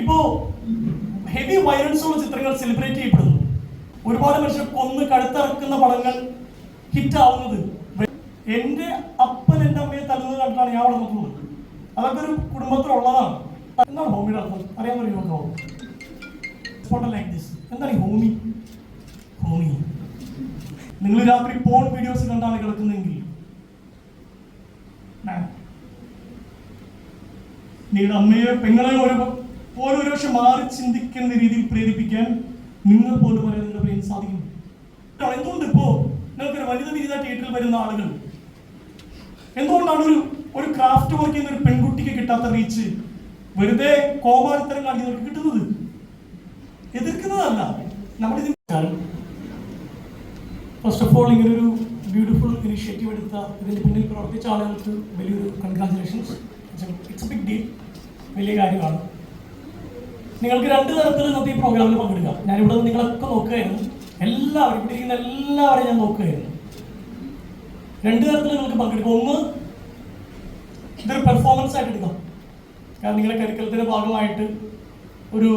ഇപ്പോ heavy violence ഉള്ള ചിത്രങ്ങൾ സെലിബ്രേറ്റ് ചെയ്യപ്പെടുന്നു. ഒരുപാട് മനുഷ്യർ കൊന്ന് കഴുത്തിറക്കുന്ന പടങ്ങൾ ഹിറ്റ് ആവുന്നത്. എന്റെ അപ്പൻ എന്റെ അമ്മയെ തല്ലുന്നത് കണ്ടിട്ടാണ് ഞാൻ നോക്കുന്നത് അതൊക്കെ ഒരു കുടുംബത്തിലുള്ളതാണ്. എന്താണ് ഹോമിയുടെ അർത്ഥം? അറിയാൻ പറ്റുമോ ലൈക്ക് ദിസ് എന്താണ് ഈ ഹോമി? ഹോമി. നിങ്ങൾ രാത്രി പോൺ വീഡിയോസ് കണ്ടാണ് കിടക്കുന്നതെങ്കിൽ. നിങ്ങളുടെ അമ്മയെ പെങ്ങളെ ഒരു പോലും ഒരു പക്ഷെ മാറി ചിന്തിക്കുന്ന രീതിയിൽ പ്രേരിപ്പിക്കാൻ നിങ്ങൾ പോലും പറയാൻ നിങ്ങളുടെ ബ്രെയിൻ സാധിക്കും. എന്തുകൊണ്ട് ഇപ്പോ നിങ്ങൾക്ക് വനിത വിരിത തിയേറ്ററിൽ വരുന്ന ആളുകൾ എന്തുകൊണ്ടാണ് ഒരു ഒരു ക്രാഫ്റ്റ് വർക്ക് ചെയ്യുന്ന ഒരു പെൺകുട്ടിക്ക് കിട്ടാത്ത റീച്ച് വെറുതെ കോമാളിത്തരം കാണിക്കുന്നവർക്ക് കിട്ടുന്നത്? എതിർക്കുന്നതല്ല. നമ്മുടെ ഫസ്റ്റ് ഓഫ് ഓൾ ഇങ്ങനെ ഒരു ബ്യൂട്ടിഫുൾ ഇനിഷ്യേറ്റീവ് എടുത്ത ഇതിന്റെ പിന്നിൽ പ്രവർത്തിച്ച ആളുകൾക്ക് വലിയൊരു കൺഗ്രാചുലേഷൻസ് ഇറ്റ്സ് ബിഗ് ഡീൽ വലിയ കാര്യമാണ്. നിങ്ങൾക്ക് രണ്ട് തരത്തിൽ ഇന്നത്തെ ഈ പ്രോഗ്രാമിൽ പങ്കെടുക്കാം. ഞാനിവിടെ നിങ്ങളൊക്കെ നോക്കുകയായിരുന്നു. എല്ലാവരും ഇവിടെ ഇരിക്കുന്ന എല്ലാവരെയും ഞാൻ നോക്കുകയായിരുന്നു. രണ്ട് തരത്തിൽ നിങ്ങൾക്ക് പങ്കെടുക്കാം. ഒന്ന് ഇതൊരു പെർഫോമൻസ് ആയിട്ട് എടുക്കാം. കാരണം നിങ്ങളുടെ കരിക്കലത്തിന്റെ ഭാഗമായിട്ട് ഒരു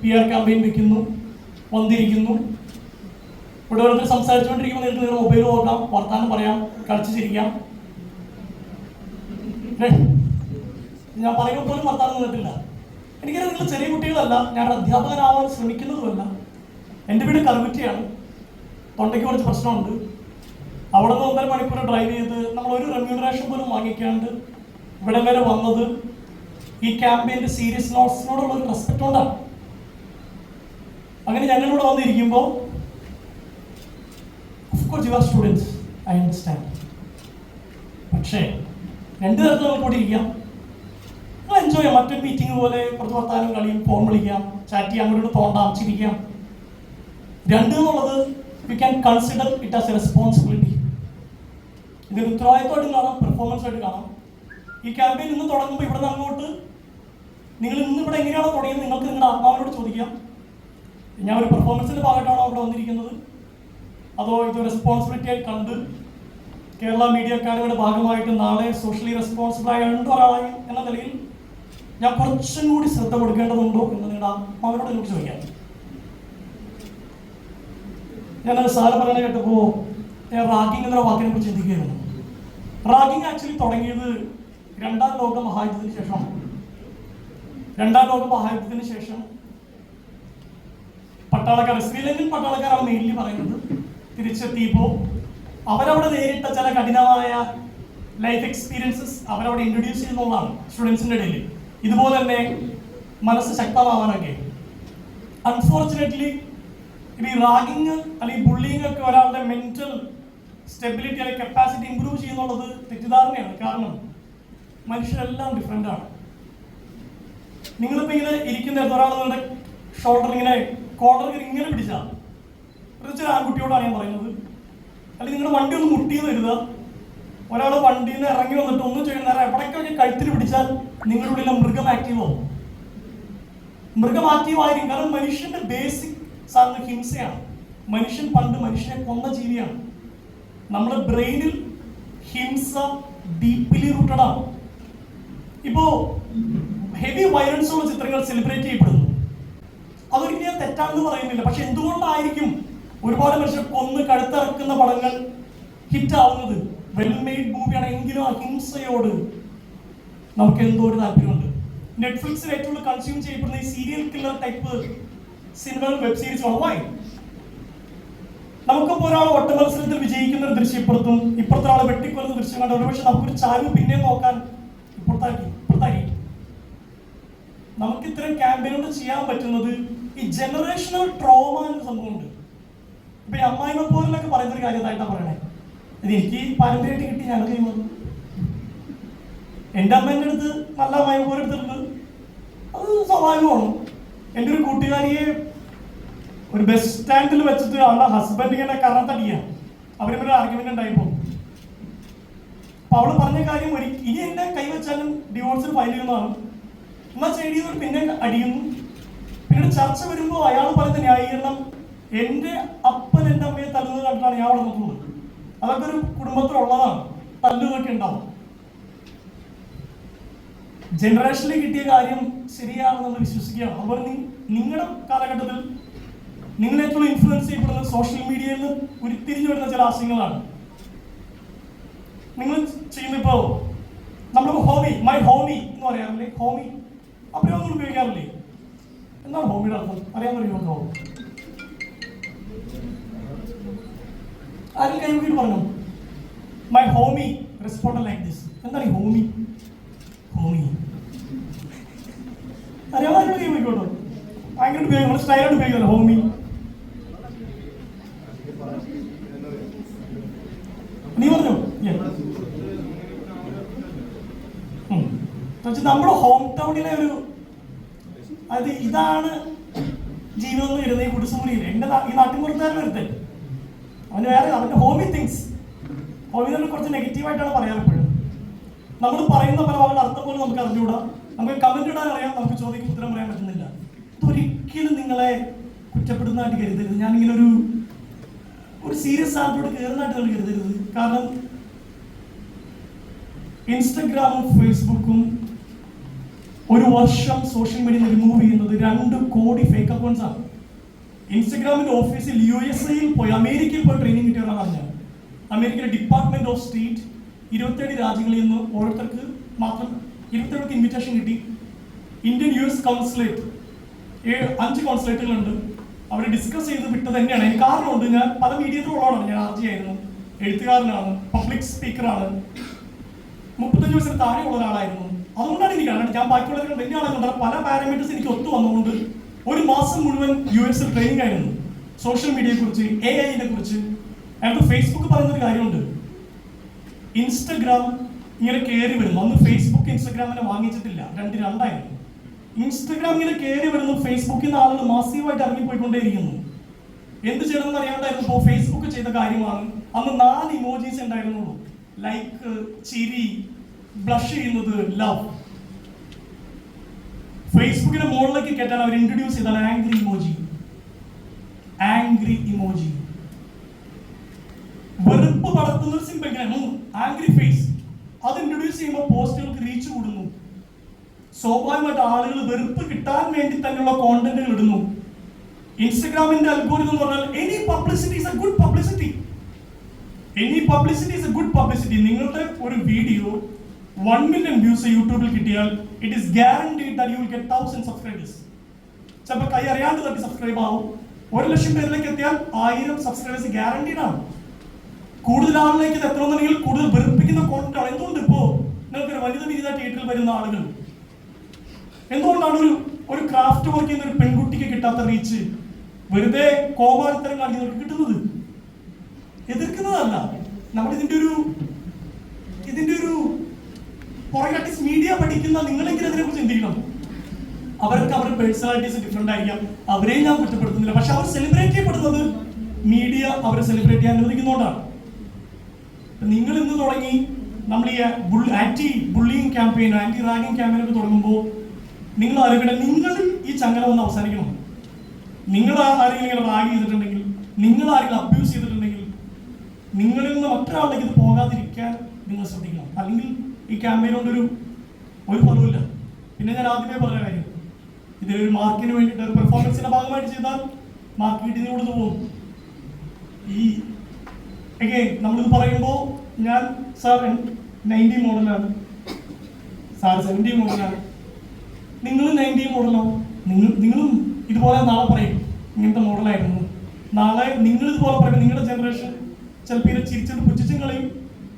പി ആർ ക്യാമ്പയിൻ വെക്കുന്നു വന്നിരിക്കുന്നു. ഇവിടെ ഓരോരുത്തർ സംസാരിച്ചുകൊണ്ടിരിക്കുമ്പോൾ നിങ്ങൾക്ക് നിങ്ങളുടെ മൊബൈൽ നോക്കാം വർത്താനം പറയാം കളിച്ച് ചിരിക്കാം? ഞാൻ പറയുമ്പോൾ പോലും വർത്താനം നിന്നിട്ടില്ല എനിക്കറിയാം നിങ്ങൾ ചെറിയ കുട്ടികളല്ല ഞാൻ അധ്യാപകനാവാൻ ശ്രമിക്കുന്നതുമല്ല. എന്റെ വീട് കറുകുറ്റിയാണ് തൊണ്ടയ്ക്ക് കുറച്ച് പ്രശ്നമുണ്ട്. അവിടെ നിന്ന് ഒന്നര മണിക്കൂർ ഡ്രൈവ് ചെയ്ത് നമ്മൾ ഒരു റെമ്യൂണറേഷൻ പോലും വാങ്ങിക്കാണ്ട് ഇവിടെ വരെ വന്നത് ഈ ക്യാമ്പയിന്റെ സീരിയസ് നോട്ട്സിനോടുള്ള ഒരു റെസ്പെക്ട് കൊണ്ടാണ്. അങ്ങനെ ഞങ്ങളിവിടെ വന്നിരിക്കുമ്പോൾ of course you are students I understand പക്ഷേ രണ്ടു നമുക്ക് കൂടി ഇരിക്കാം. എൻജോയ് ചെയ്യാം. മറ്റൊരു മീറ്റിംഗ് പോലെ കുറച്ച് വർത്താനം കളിയും ഫോൺ വിളിക്കാം ചാറ്റ് ചെയ്യാം അങ്ങോട്ട് തോണ്ടാം ചിരിക്കാം. രണ്ട് എന്നുള്ളത് we can consider it as a responsibility ഇതൊരു ഉത്തരവാദിത്തമായിട്ട് കാണാം പെർഫോമൻസ് ആയിട്ട് കാണാം. ഈ ക്യാമ്പയിൻ ഇന്ന് തുടങ്ങുമ്പോൾ ഇവിടെ നിന്ന് അങ്ങോട്ട് നിങ്ങൾ ഇന്ന് ഇവിടെ എങ്ങനെയാണോ തുടങ്ങിയത് നിങ്ങൾക്ക് നിങ്ങളുടെ ആത്മാവിനോട് ചോദിക്കാം. ഞാൻ ഒരു പെർഫോമൻസിന്റെ ഭാഗമായിട്ടാണോ അവിടെ വന്നിരിക്കുന്നത്? അതോ ഇത് റെസ്പോൺസിബിലിറ്റി ആയി കണ്ട് കേരള മീഡിയ അക്കാദമിയുടെ ഭാഗമായിട്ട് നാളെ സോഷ്യലി റെസ്പോൺസിബിൾ ആയ രണ്ടൊരാളായി എന്ന നിലയിൽ ഞാൻ കുറച്ചും കൂടി ശ്രദ്ധ കൊടുക്കേണ്ടതുണ്ടോ എന്ന് നിങ്ങളുടെ ആത്മാവിനോട് നിങ്ങൾക്ക് ചോദിക്കാം. ഞാൻ സാറ് പറയുന്നത് കേട്ടപ്പോൾ ഞാൻ റാഗിംഗ് എന്ന വാക്കിനെ കുറിച്ച് ചിന്തിക്കുകയായിരുന്നു. റാഗിങ് ആക്ച്വലി തുടങ്ങിയത് രണ്ടാം ലോക മഹായുദ്ധത്തിന് ശേഷം രണ്ടാം ലോക മഹായുദ്ധത്തിന് ശേഷം പട്ടാളക്കാർ ശ്രീലങ്കൻ പട്ടാളക്കാരാണ് മെയിൻലി പറയുന്നത്. തിരിച്ചെത്തിയപ്പോൾ അവരവിടെ നേരിട്ട ചില കഠിനമായ ലൈഫ് എക്സ്പീരിയൻസസ് അവരവിടെ ഇൻട്രൊഡ്യൂസ് ചെയ്യുന്നതാണ് സ്റ്റുഡൻസിന്റെ ഇടയിൽ ഇതുപോലെ തന്നെ മനസ്സ് ശക്തമാവാനൊക്കെ. അൺഫോർച്ചുനേറ്റ്ലി ഈ റാഗിങ് അല്ലെങ്കിൽ ബുള്ളിങ് ഒക്കെ ഒരാളുടെ മെന്റൽ സ്റ്റെബിലിറ്റി അല്ലെങ്കിൽ കപ്പാസിറ്റി ഇമ്പ്രൂവ് ചെയ്യുന്നുള്ളത് തെറ്റിദ്ധാരണയാണ്. കാരണം മനുഷ്യരെല്ലാം ഡിഫറെന്റ് ആണ്. നിങ്ങളിപ്പോൾ ഇങ്ങനെ ഇരിക്കുന്ന ഒരാൾ നിങ്ങളുടെ ഷോൾഡർ ഇങ്ങനെ കോളർ ഇങ്ങനെ പിടിച്ചാൽ ഒരു ആൺകുട്ടിയോടാണ് ഞാൻ പറയുന്നത്. അല്ലെങ്കിൽ നിങ്ങളുടെ വണ്ടി ഒന്ന് മുട്ടിയെന്ന് കരുതുക. ഒരാൾ വണ്ടിയിൽ നിന്ന് ഇറങ്ങി വന്നിട്ട് ഒന്നും ചെയ്യുന്ന നേരം എവിടേക്കൊക്കെ കഴുത്തിൽ പിടിച്ചാൽ നിങ്ങളുടെ ഉള്ളിലെ മൃഗം ആക്റ്റീവ് ആവും. മൃഗം ആക്റ്റീവ് ആയിരിക്കും. കാരണം മനുഷ്യന്റെ ബേസിക് സാധനം ഹിംസയാണ്. മനുഷ്യൻ പണ്ട് മനുഷ്യനെ കൊന്ന ജീവിയാണ്. നമ്മുടെ ബ്രെയിനിൽ ഹിംസ ഡീപ്ലി റൂട്ടഡ് ആണ്. ഇപ്പോ ഹെവി വയലൻസ് ഉള്ള ചിത്രങ്ങൾ സെലിബ്രേറ്റ് ചെയ്യപ്പെടുന്നു. അതൊരിക്കലും ഞാൻ തെറ്റാണെന്ന് പറയുന്നില്ല. പക്ഷെ എന്തുകൊണ്ടായിരിക്കും ഒരുപാട് മനുഷ്യർ കൊന്ന് കഴുത്തിറക്കുന്ന പടങ്ങൾ ഹിറ്റ് ആവുന്നത്? വെൽ മെയ്ഡ് മൂവിയാണ് എങ്കിലും ആ ഹിംസയോട് നമുക്ക് എന്തോ ഒരു താല്പര്യമുണ്ട്. നെറ്റ്ഫ്ലിക്സിൽ ഏറ്റവും കൺസ്യൂം ചെയ്യപ്പെടുന്ന ഈ സീരിയൽ കില്ലർ ടൈപ്പ് സിനിമകൾ വെബ് സീരീസ് വളവായി നമുക്കിപ്പോൾ ഒരാൾ ഒട്ട മത്സരത്തിൽ വിജയിക്കുന്ന ഒരു ദൃശ്യം ഇപ്പുറത്തും ഇപ്പുറത്തെ ആളെ വെട്ടിക്കൊല്ലുന്ന ദൃശ്യം കണ്ട ഒരുപക്ഷെ നമുക്കൊരു ചാരു പിന്നെ നോക്കാൻ ഇപ്പുറത്താക്കി ഇപ്പുറത്താക്കി. നമുക്ക് ഇത്തരം ക്യാമ്പയിനോട് ചെയ്യാൻ പറ്റുന്നത് ഈ ജനറേഷണൽ ട്രോമ എന്ന സംഭവമുണ്ട്. ഇപ്പൊ ഈ അമ്മായിമ ഒരു കാര്യമായിട്ടാണ് പറയണേ? എനിക്ക് പാരമ്പര്യമായിട്ട് കിട്ടി ഞാൻ ചെയ്യുന്നത് എന്റെ അമ്മേന്റെ അടുത്ത് നല്ല അമ്മായിമ പോര് എടുത്തിട്ടുണ്ട്. അത് സ്വാഭാവികമാണ്. എന്റെ ഒരു കൂട്ടുകാരിയെ ഒരു ബസ് സ്റ്റാൻഡിൽ വെച്ചിട്ട് അവളുടെ ഹസ്ബൻഡ് ഇങ്ങനെ കറത്തടിക്കുക അവരും ഒരു ആർഗ്യുമെന്റ് ഉണ്ടായിപ്പോ അപ്പൊ അവൾ പറഞ്ഞ കാര്യം ഒരു ഇനി എന്നെ കൈവച്ചാലും ഡിവോഴ്സിൽ ഫയൽ ചെയ്യുന്നതാണ്. എന്നാ ചെയ്തവർ പിന്നെ അടിയുന്നു. പിന്നീട് ചർച്ച വരുമ്പോൾ അയാൾ പറയുന്ന ന്യായീകരണം എന്റെ അപ്പൻ എന്റെ അമ്മയെ തല്ലുന്നത് കണ്ടിട്ടാണ് ഞാൻ വളർന്നിട്ടുള്ളത് അതൊക്കെ ഒരു കുടുംബത്തിലുള്ളതാണ്. തല്ലുതൊക്കെ ഉണ്ടാവും. ജനറേഷനിൽ കിട്ടിയ കാര്യം ശരിയാണെന്ന് നമ്മൾ വിശ്വസിക്കുകയാണ്. അതുപോലെ നിങ്ങളുടെ കാലഘട്ടത്തിൽ ഏറ്റവും ഇൻഫ്ലുവൻസ് ചെയ്യപ്പെടുന്നത് സോഷ്യൽ മീഡിയയിൽ നിന്ന് ഉരുത്തിരിഞ്ഞു വരുന്ന ചില ആശയങ്ങളാണ്. നിങ്ങൾ ചെയ്യുന്ന നമ്മൾ ഹോമി മൈ ഹോമി എന്ന് പറയാറില്ലേ? ഹോമി അപ്പൊ ഉപയോഗിക്കാറില്ലേ? എന്താണ് ഹോമിയുടെ അർത്ഥം? അറിയാൻ പറയുമോ ആരും കൈ നോക്കിയിട്ട് പറഞ്ഞു? My homie respond like this എന്താണ് ഹോമി ഹോമി ഹോമി അറിയാവുന്ന കൈ നോക്കിക്കോട്ടോ? ഭയങ്കര ഉപയോഗിക്കും സ്റ്റൈലായിട്ട് ഉപയോഗിക്കുമല്ലോ ഹോമി നീ പറഞ്ഞു? നമ്മുടെ ഹോം ടൗണിലെ ഒരു അത് ഇതാണ് ജീവിതം എന്ന് വരുന്നത് ഈ എന്റെ ഈ നാട്ടിൻ പുറത്തുകാരൻ വരുത്തേ അവന് വേറെ അവന്റെ ഹോമി തിങ്സ് ഹോമി തന്നെ കുറച്ച് നെഗറ്റീവായിട്ടാണ് പറയാറ് എപ്പോഴും നമ്മൾ പറയുന്ന പല വാക്കുകളുടെ അർത്ഥം പോലും നമുക്ക് അറിഞ്ഞുകൂടാ. നമുക്ക് കമന്റ് ഇടാൻ അറിയാം നമുക്ക് ചോദിക്കും ഉത്തരം പറയാൻ പറ്റുന്നില്ല. ഇതൊരിക്കലും നിങ്ങളെ കുറ്റപ്പെടുന്നതായിട്ട് കരുതരുത്. ഞാനിങ്ങനെ ഒരു ഒരു സീരിയസ് ആയിട്ടോട് കയറുന്നതായിട്ട് നിങ്ങൾ കരുതരുത്. കാരണം ഇൻസ്റ്റഗ്രാമും ഫേസ്ബുക്കും ഒരു വർഷം സോഷ്യൽ മീഡിയയിൽ റിമൂവ് ചെയ്യുന്നത് രണ്ട് കോടി ഫേക്ക് അക്കൗണ്ട്സ് ആണ്. ഇൻസ്റ്റഗ്രാമിന്റെ ഓഫീസിൽ യു എസ് എയിൽ പോയി അമേരിക്കയിൽ പോയി ട്രെയിനിങ് കിട്ടിയവരാണ് പറഞ്ഞത് അമേരിക്കയുടെ ഡിപ്പാർട്ട്മെന്റ് ഓഫ് സ്റ്റേറ്റ് ഇരുപത്തേഴ് രാജ്യങ്ങളിൽ നിന്ന് ഓരോരുത്തർക്ക് മാത്രം ഇരുപത്തേഴ് ഇൻവിറ്റേഷൻ കിട്ടി. ഇന്ത്യൻ യു എസ് കൗൺസിലേറ്റ് അഞ്ച് കൗൺസിലേറ്റുകളുണ്ട് അവർ ഡിസ്കസ് ചെയ്ത് വിട്ടത് തന്നെയാണ്. എനിക്ക് കാരണമുണ്ട് ഞാൻ പല മീഡിയത്തിലുള്ളതാണ് ഞാൻ ആർജി ആയിരുന്നു എഴുത്തുകാരനാണ് പബ്ലിക് സ്പീക്കറാണ് മുപ്പത്തഞ്ച് വയസ്സിന് താഴെയുള്ള ഒരാളായിരുന്നു. അതുകൊണ്ടാണ് എനിക്ക് കാരണം ഞാൻ ബാക്കിയുള്ളവരുടെ വലിയ ആളായതുകൊണ്ട് പല പാരാമീറ്റേഴ്സ് എനിക്ക് ഒത്തു വന്നുകൊണ്ട് ഒരു മാസം മുഴുവൻ യു എസിൽ ട്രെയിനിങ് ആയിരുന്നു. സോഷ്യൽ മീഡിയയെ കുറിച്ച് എ ഐനെ കുറിച്ച്. അയാൾക്ക് ഫേസ്ബുക്ക് പറയുന്ന ഒരു കാര്യമുണ്ട്. ഇൻസ്റ്റഗ്രാം ഇങ്ങനെ കയറി വരുന്നു. അന്ന് ഫേസ്ബുക്ക് ഇൻസ്റ്റഗ്രാമിനെ വാങ്ങിച്ചിട്ടില്ല. രണ്ട് രണ്ടായിരുന്നു. ഇൻസ്റ്റഗ്രാം ഇങ്ങനെ കയറി വരുന്നു. ഫേസ്ബുക്കിൽ നിന്ന് ആളുകൾ മാസീവായിട്ട് ഇറങ്ങിപ്പോയിക്കൊണ്ടേയിരിക്കുന്നു. എന്ത് ചെയ്യണമെന്ന് അറിയാണ്ടായിരുന്നു. ഇപ്പോൾ ഫേസ്ബുക്ക് ചെയ്ത കാര്യമാണ്. അന്ന് നാല് ഇമോജീസ് ഉണ്ടായിരുന്നുള്ളൂ. ലൈക്ക് ചിരി ബ്ലഷ് ചെയ്യുന്നത് ലവ് ഫേസ്ബുക്കിന്റെ മുകളിലേക്ക് കയറ്റാൻ അവർ ഇൻട്രൊഡ്യൂസ് ചെയ്താണ് ആംഗ്രി ഇമോജി ആംഗ്രി ഇമോജി വെറുപ്പ് പടർത്തുന്ന ഒരു സിമ്പിൾ ആംഗ്രി ഫേസ് അത് ഇൻട്രൊഡ്യൂസ് ചെയ്യുമ്പോൾ പോസ്റ്റുകൾക്ക് റീച്ച് കൂടുന്നു. സ്വാഭാവികമായിട്ട് ആളുകൾ വെറുപ്പ് കിട്ടാൻ വേണ്ടി തന്നെയുള്ള കോണ്ടന്റുകൾ ഇടുന്നു. ഇൻസ്റ്റഗ്രാമിന്റെ അൽഗോരിതം എന്ന് പറഞ്ഞാൽ any publicity is a good publicity any publicity is a good publicity നിങ്ങളുടെ ഒരു വീഡിയോ വൺ മില്യൺ വ്യൂസ് യൂട്യൂബിൽ കിട്ടിയാൽ it is guaranteed that you will get thousand subscribers ചിലപ്പോൾ കൈ അറിയാണ്ട് തട്ടി സബ്സ്ക്രൈബ് ആവും. ഒരു ലക്ഷം പേരിലേക്ക് എത്തിയാൽ ആയിരം സബ്സ്ക്രൈബേഴ്സ് ഗ്യാരണ്ടീഡ് ആണ്. കൂടുതൽ ആളിലേക്ക് ഇത് എത്തണമെന്നുണ്ടെങ്കിൽ കൂടുതൽ വെറുപ്പിക്കുന്ന കോണ്ടന്റ് ആണ്. എന്തുകൊണ്ട് ഇപ്പോ നിങ്ങൾക്ക് വനിത വിനിത തിയേറ്ററിൽ വരുന്ന ആളുകൾ? എന്തുകൊണ്ടാണ് ഒരു ഒരു ക്രാഫ്റ്റ് വർക്ക് ചെയ്യുന്ന ഒരു പെൺകുട്ടിക്ക് കിട്ടാത്ത റീച്ച് വെറുതെ കോമാളിത്തരം കാണിക്കുന്നവർക്ക് കിട്ടുന്നത്. എതിർക്കുന്നതല്ല. നമ്മൾ ഇതിന്റെ ഒരു ഇതിന്റെ ഒരു പുറകെ മീഡിയ പഠിക്കുന്ന നിങ്ങളെങ്കിലും അതിനെ കുറിച്ച് ചിന്തിക്കണം. അവർക്ക് അവരുടെ പേഴ്സണാലിറ്റീസ് ഡിഫറെന്റ് ആയിരിക്കാം. അവരെയും ഞാൻ കുറ്റപ്പെടുത്തുന്നില്ല. പക്ഷെ അവർ സെലിബ്രേറ്റ് ചെയ്യപ്പെടുന്നത് മീഡിയ അവരെ സെലിബ്രേറ്റ് ചെയ്യാൻ അനുവദിക്കുന്നതുകൊണ്ടാണ്. നിങ്ങൾ ഇന്ന് തുടങ്ങി നമ്മൾ ഈ anti bullying campaign anti ragging campaign ഒക്കെ തുടങ്ങുമ്പോൾ നിങ്ങൾ ആലോചിക്കണം നിങ്ങളിൽ ഈ ചങ്ങല ഒന്ന് അവസാനിക്കണം നിങ്ങൾ ആരെങ്കിലും ഇങ്ങനെ റാഗ് ചെയ്തിട്ടുണ്ടെങ്കിൽ നിങ്ങൾ ആരെങ്കിലും അബ്യൂസ് ചെയ്തിട്ടുണ്ടെങ്കിൽ നിങ്ങളിൽ നിന്ന് മറ്റൊരാളിലേക്ക് ഇത് പോകാതിരിക്കാൻ നിങ്ങൾ ശ്രദ്ധിക്കണം. അല്ലെങ്കിൽ ഈ ക്യാമ്പയിൻ കൊണ്ടൊരു ഒരു ഫലവുമില്ല. പിന്നെ ഞാൻ ആദ്യമേ പറഞ്ഞ കാര്യം ഇതിലൊരു മാർക്കിന് വേണ്ടിയിട്ട് ഒരു പെർഫോമൻസിന്റെ ഭാഗമായിട്ട് ചെയ്താൽ മാർക്ക് കിട്ടിയതിന് കൊടുത്തു പോകും. ഈ അഗൈൻ നമ്മളിത് പറയുമ്പോൾ ഞാൻ സാർ നയന്റി മോഡലാണ് സാർ സെവന്റി മോഡലാണ് നിങ്ങളും നയന്റി മോഡലോ നിങ്ങൾ നിങ്ങളും ഇതുപോലെ നാളെ പറയും ഇങ്ങനത്തെ മോഡലായിരുന്നു നാളെ നിങ്ങൾ ഇതുപോലെ പറയും നിങ്ങളുടെ ജനറേഷൻ ചിലപ്പോൾ ഇത് ചിരിച്ചിട്ട് പുച്ഛിച്ചും കളയും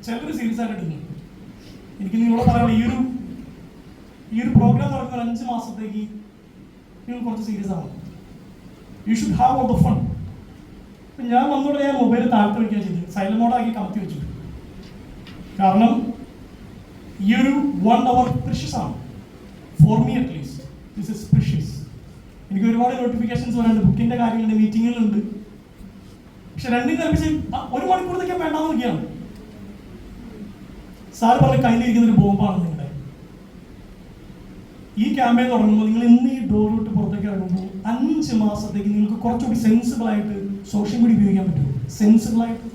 ചിലർ സീരിയസ് ആയിട്ട് എടുക്കുന്നു എനിക്ക് നിങ്ങളോട് പറയാനുള്ള ഈ ഒരു ഈ ഒരു പ്രോഗ്രാം നടക്കുന്ന അഞ്ച് മാസത്തേക്ക് നിങ്ങൾ കുറച്ച് സീരിയസ് ആവണം. You should have all the fun ഞാൻ വന്നോടെ ഞാൻ മൊബൈൽ താഴ്ത്തി വയ്ക്കുകയാണ് ചെയ്തു സൈലന്റ് മോഡാക്കി കമത്തി വെച്ചു. കാരണം ഈ ഒരു വൺ അവർ പ്രിഷ്യസ് ആണ്. For me at least this is precious എനിക്ക് ഒരുപാട് നോട്ടിഫിക്കേഷൻസ് വരാനുണ്ട്. ബുക്കിന്റെ കാര്യങ്ങളുണ്ട് മീറ്റിങ്ങുകളുണ്ട് പക്ഷെ രണ്ടും കൽപ്പിച്ച് ഒരു ഒരു മണിക്കൂറത്തേക്ക് വേണ്ടാന്ന് നോക്കിയാണ്. സാർ പറഞ്ഞ കയ്യിലിരിക്കുന്ന ഒരു ബോംബാണ് നിങ്ങളുടെ ഈ ക്യാമ്പയിൻ തുടങ്ങുമ്പോൾ നിങ്ങൾ ഇന്ന് ഈ ഡോർ പുറത്തേക്ക് ഇറങ്ങുമ്പോൾ അഞ്ച് മാസത്തേക്ക് നിങ്ങൾക്ക് കുറച്ചുകൂടി സെൻസിബിൾ ആയിട്ട് സോഷ്യൽ മീഡിയ ഉപയോഗിക്കാൻ പറ്റും സെൻസിബിൾ ആയിട്ട്.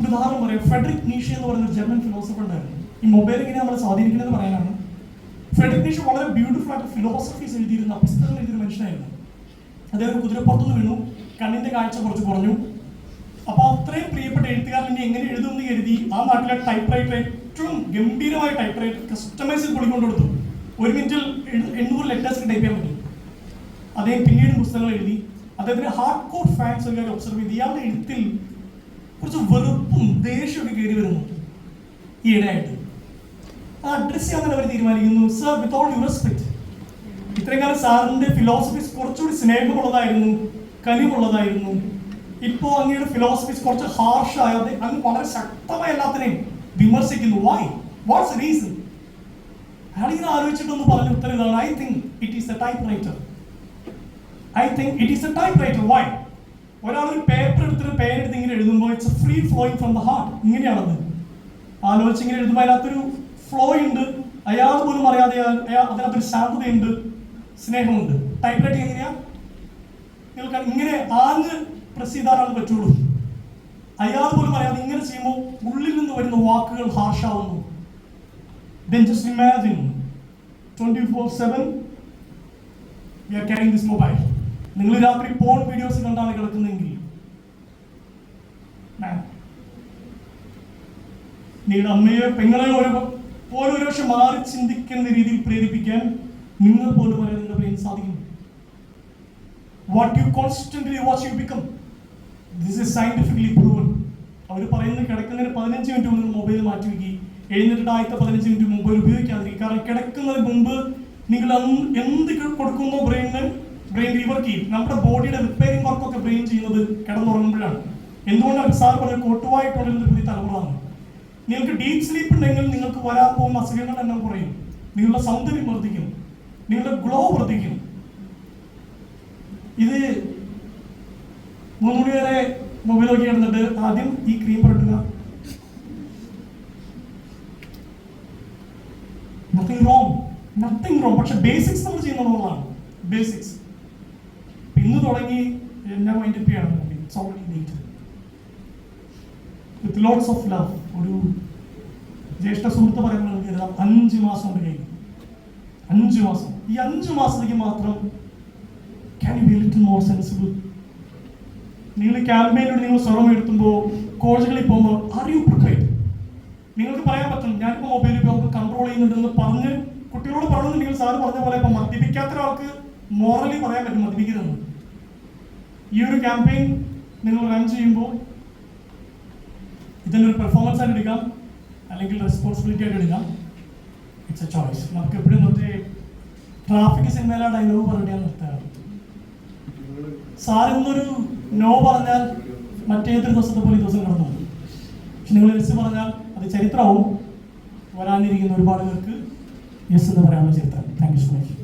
ഒരു ഉദാഹരണം പറയാം. ഫെഡറിക് നീഷ എന്ന് പറയുന്ന ഒരു ജർമ്മൻ ഫിലോസഫർ ഉണ്ടായിരുന്നു. ഈ മൊബൈൽ എങ്ങനെ നമ്മളെ സ്വാധീനിക്കണമെന്ന് പറയാനാണ്. ഫ്രെഡറിക് നീഷ വളരെ ബ്യൂട്ടിഫുൾ ആയിട്ട് ഫിലോസഫീസ് എഴുതിയിരുന്ന പുസ്തകങ്ങൾ എഴുതിയ മനുഷ്യനായിരുന്നു. അദ്ദേഹം കുതിരപ്പുറത്തുനിന്ന് വീണു. കണ്ണിന്റെ കാഴ്ച കുറച്ച് കുറഞ്ഞു. അപ്പൊ അത്രയും പ്രിയപ്പെട്ട എഴുത്തുകാരൻ എന്നെ എങ്ങനെ എഴുതുമെന്ന് കരുതി ആ നാട്ടിലെ ടൈപ്പ് റൈറ്റർ ഏറ്റവും ഗംഭീരമായ ടൈപ്പ് റൈറ്റർ കസ്റ്റമൈസ് പൊളിക്കൊണ്ട് കൊടുത്തു ഒരു മിനിറ്റിൽ എണ്ണൂറ് ലെറ്റേഴ്സ് ടൈപ്പ് ചെയ്യാൻ പറ്റും. അദ്ദേഹം പിന്നീട് പുസ്തകങ്ങൾ എഴുതി. അദ്ദേഹത്തിന് ഹാർഡ് കോർ ഫാൻസ് ഒക്കെ ഒബ്സർവ് ചെയ്ത്. ഇയാളുടെ എഴുത്തിൽ കുറച്ച് വെറുപ്പും ദേഷ്യമൊക്കെ കയറി വരുന്നു. ഈ ഇടയായിട്ട്. അത് അഡ്രസ് ചെയ്യാൻ തന്നെ അവർ തീരുമാനിക്കുന്നു. Sir with all you respect ഇത്രയും കാലം സാറിന്റെ ഫിലോസഫീസ് കുറച്ചുകൂടി സ്നേഹമുള്ളതായിരുന്നു കനിവുള്ളതായിരുന്നു. ഇപ്പോ അങ്ങയുടെ ഫിലോസഫീസ് കുറച്ച് ഹാർഷ് ആയത് അങ്ങ് വളരെ ശക്തമായ എല്ലാത്തിനെയും വിമർശിക്കുന്നു. വൈ വാട്ട്സ് റീസൺ അയാൾ ആലോചിച്ചിട്ടൊന്ന് പറഞ്ഞ ഉത്തരം ഇതാണ്. I think it is a typewriter I think it is a typewriter why ഒരാൾ ഒരു പേപ്പർ എടുത്തിട്ട് പേരെടുത്ത് ഇങ്ങനെ എഴുതുമ്പോൾ it's free flowing from the heart ഇങ്ങനെയാണത് ആലോചിച്ച് ഇങ്ങനെ എഴുതുമ്പോൾ അതിനകത്തൊരു ഫ്ലോ ഉണ്ട്. അയാൾ പോലും അറിയാതെ അതിനകത്തൊരു ശാന്തതയുണ്ട്. സ്നേഹമുണ്ട്. ടൈപ്പ് റൈറ്റിംഗ് എങ്ങനെയാ? നിങ്ങൾക്ക് ഇങ്ങനെ ആഞ്ഞ് പ്രസ് ചെയ്താലാണ് പറ്റുള്ളൂ. അയാൾ പോലും അറിയാതെ ഇങ്ങനെ ചെയ്യുമ്പോൾ ഉള്ളിൽ നിന്ന് വരുന്ന വാക്കുകൾ ഹാർഷാവുന്നു. ആവുന്നു just imagine 24/7 we are carrying this mobile. നിങ്ങൾ രാത്രി പോൺ വീഡിയോസ് കണ്ടാണ് കിടക്കുന്നതെങ്കിൽ. നിങ്ങളുടെ അമ്മയോ പെങ്ങളെയോ ഓരോ ഓരോ പക്ഷെ മാറി ചിന്തിക്കുന്ന രീതിയിൽ പ്രേരിപ്പിക്കാൻ നിങ്ങൾ പോലും പറയാൻ നിങ്ങളുടെ ബ്രെയിൻ സാധിക്കും. What you constantly watch you become this is scientifically proven അവർ പറയുന്നത് കിടക്കുന്നതിന് പതിനഞ്ച് മിനിറ്റ് മുമ്പ് മൊബൈൽ മാറ്റി വെക്കി. എഴുന്നേറ്റിട്ട് ആദ്യത്തെ പതിനഞ്ച് മിനിറ്റ് മുമ്പ് ഉപയോഗിക്കാതിരിക്കും കാരണം കിടക്കുന്നതിന് മുമ്പ് നിങ്ങൾ എന്ത് കൊടുക്കുന്നോ ബ്രെയിനിന് ബ്രെയിൻ റിവർക്ക് ചെയ്യും. നമ്മുടെ ബോഡിയുടെ റിപ്പയറിംഗ് വർക്കൊക്കെ ബ്രെയിൻ ചെയ്യുന്നത് കിടന്നുറങ്ങുമ്പോഴാണ്. എന്തുകൊണ്ടാണ് സാർ പറഞ്ഞ കൊട്ടുവായിട്ടുള്ള പുതിയ തലമുറയാണ് നിങ്ങൾക്ക് ഡീപ് സ്ലീപ്പ് ഉണ്ടെങ്കിൽ നിങ്ങൾക്ക് വരാൻ പോകുന്ന അസുഖങ്ങൾ എണ്ണം കുറയും. നിങ്ങളുടെ സൗന്ദര്യം വർദ്ധിക്കും. നിങ്ങളുടെ ഗ്ലോ വർദ്ധിക്കും. ഇത് മണി വരെ മൊബൈൽ നോക്കി കിടന്നിട്ട് ആദ്യം ഈ ക്രീം പുരട്ടുക. നത്തിങ് റോങ് നത്തിങ് റോങ് പക്ഷെ ബേസിക്സ് നമ്മൾ ചെയ്യുന്നതാണ് ബേസിക്സ് ഇന്ന് തുടങ്ങി എന്നെ mind up with lots of love ഒരു ജ്യേഷ്ഠ സുഹൃത്ത് കരുതാം അഞ്ച് മാസം കൊണ്ട് അഞ്ച് മാസം. ഈ അഞ്ച് മാസത്തേക്ക് മാത്രം can you be little more sensible നിങ്ങൾ ക്യാമ്പയിനോട് നിങ്ങൾ സ്വരം എടുത്തുമ്പോൾ കോളേജുകളിൽ പോകുമ്പോൾ ആർ പ്രിപ്പയർ നിങ്ങൾക്ക് പറയാൻ പറ്റും ഞാനിപ്പോൾ മൊബൈൽ ഉപയോഗം കൺട്രോൾ ചെയ്യുന്നുണ്ടെന്ന് പറഞ്ഞ് കുട്ടികളോട് പറഞ്ഞിട്ടുണ്ടെങ്കിൽ സാറ് പറഞ്ഞ പോലെ ഇപ്പം മദ്യപിക്കാത്ത ഒരാൾക്ക് മോറലി പറയാൻ പറ്റും മദ്യപിക്കരുതെന്ന്. ഈ ഒരു ക്യാമ്പയിൻ നിങ്ങൾ റൺ ചെയ്യുമ്പോൾ ഇതിന്റെ ഒരു പെർഫോമൻസ് ആയിട്ട് എടുക്കാം അല്ലെങ്കിൽ റെസ്പോൺസിബിലിറ്റി ആയിട്ട് എടുക്കാം. ഇറ്റ്സ് എ ചോയ്സ് നമുക്ക് എപ്പോഴും മറ്റേ ട്രാഫിക് സിനിമയിലാണ് ഡയലോഗ് പറഞ്ഞാൽ നിർത്താറ്. സാർ ഇന്നൊരു നോ പറഞ്ഞാൽ മറ്റേതൊരു ദിവസത്തെ പോലെ ഈ ദിവസം കടന്നു പോകും. പക്ഷെ നിങ്ങൾ യെസ് പറഞ്ഞാൽ അത് ചരിത്രവും വരാനിരിക്കുന്ന ഒരുപാട് പേർക്ക് യെസ് എന്ന് പറയാനുള്ള ചരിത്രം താങ്ക് യു സോ മച്ച്